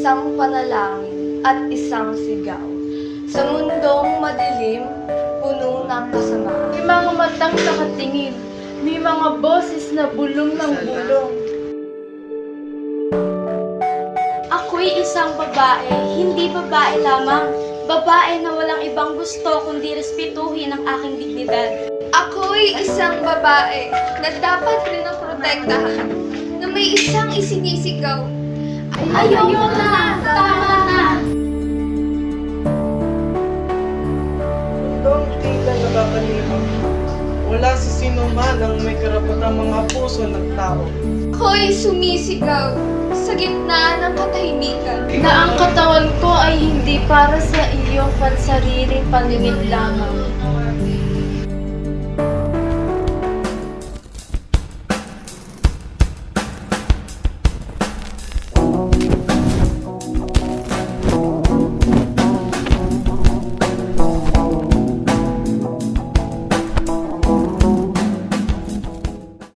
isang panalangin at isang sigaw. Sa mundong madilim, puno ng kasamaan. May mga matang nakatingin. May mga boses na bulong ng bulong. Ako'y isang babae, hindi babae lamang. Babae na walang ibang gusto kundi respetuhin ang aking dignidad. Ako'y isang babae na dapat rin ang protektahan, na may isang isinisigaw. Ayoko na! Tama na! Mundong tila nakakalimot. Wala sa sino man ang may karapatang mga puso ng tao. Ako'y sumisigaw sa gitna ng katahimikan. Na ang katawan ko ay hindi para sa iyong pansariling paningin lamang.